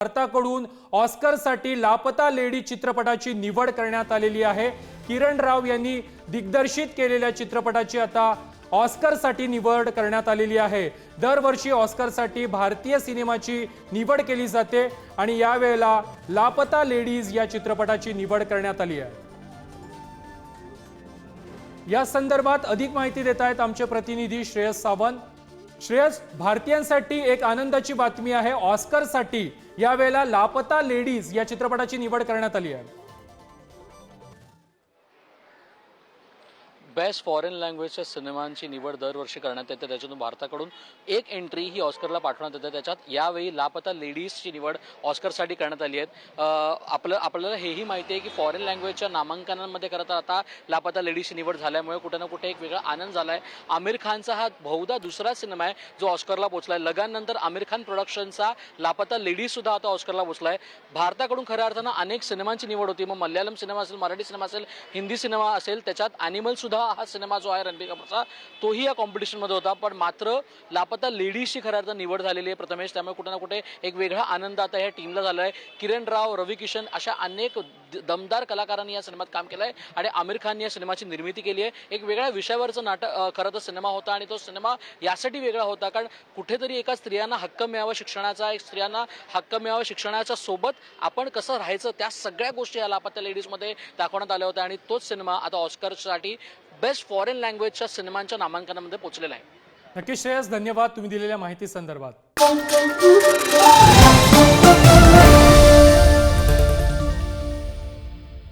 भारताकडून ऑस्करसाठी लापता लेडी चित्रपटाची निवड करण्यात आलेली आहे. किरण राव यांनी दिग्दर्शित केलेल्या चित्रपटाची आता ऑस्करसाठी निवड करण्यात आलेली आहे. दरवर्षी ऑस्करसाठी भारतीय सिनेमाची निवड केली जाते आणि यावेळेला लापता लेडीज या चित्रपटाची निवड करण्यात आली आहे. या संदर्भात अधिक माहिती देत आहेत आमचे प्रतिनिधी श्रेयस सावंत. श्रेयस भारतीयांसाठी एक आनंदाची बातमी आहे. ऑस्करसाठी यावेळेला लापता लेडीज या चित्रपटाची निवड करण्यात आली आहे. बेस्ट फॉरेन लँग्वेजच्या सिनेमांची निवड दरवर्षी करण्यात येते. त्याच्यातून भारताकडून एक एंट्री ही ऑस्करला पाठवण्यात येते. त्याच्यात यावेळी लापता लेडीजची निवड ऑस्करसाठी करण्यात आली आहे. आपलं आपल्याला हेही माहिती आहे की फॉरेन लँग्वेजच्या नामांकनांमध्ये खरं तर आता लापता लेडीजची निवड झाल्यामुळे कुठे ना कुठे एक वेगळा आनंद झाला आहे आमिर खानचा हा बहुधा दुसरा सिनेमा आहे जो ऑस्करला पोचला आहे लगानंतर आमिर खान प्रोडक्शनचा लापता लेडीज सुद्धा आता ऑस्करला पोचला आहे भारताकडून खऱ्या अर्थानं अनेक सिनेमांची निवड होती. मग मल्याळम सिनेमा असेल मराठी सिनेमा असेल हिंदी सिनेमा असेल त्याच्यात ॲनिमल सुद्धा हा सिनेमा जो आहे रणबीर कपूरचा तोही या कॉम्पिटिशनमध्ये होता. पण मात्र लापता लेडीजची खऱ्या अर्थ निवड झालेली आहे प्रथमेश. त्यामुळे कुठे ना कुठे एक वेगळा आनंद आता या टीमला झाला आहे किरण राव रवी किशन अशा अनेक दमदार कलाकारांनी या सिनेमात काम केलं आहे आणि आमिर खान या सिनेमाची निर्मिती केली आहे. एक वेगळ्या विषयावरचं नाटक खरं तर सिनेमा होता आणि तो सिनेमा यासाठी वेगळा होता. कारण कुठेतरी एका स्त्रियांना हक्क मिळावा शिक्षणाचा एक स्त्रियांना हक्क मिळावा शिक्षणाच्या सोबत आपण कसं राहायचं त्या सगळ्या गोष्टी या लापत्या लेडीजमध्ये दाखवण्यात आल्या होत्या. आणि तोच सिनेमा आता ऑस्करसाठी बेस्ट फॉरेन लँग्वेजच्या सिनेमांच्या नामांकनामध्ये पोहोचलेला आहे. नक्की श्रेयस धन्यवाद तुम्ही दिलेल्या माहिती संदर्भात.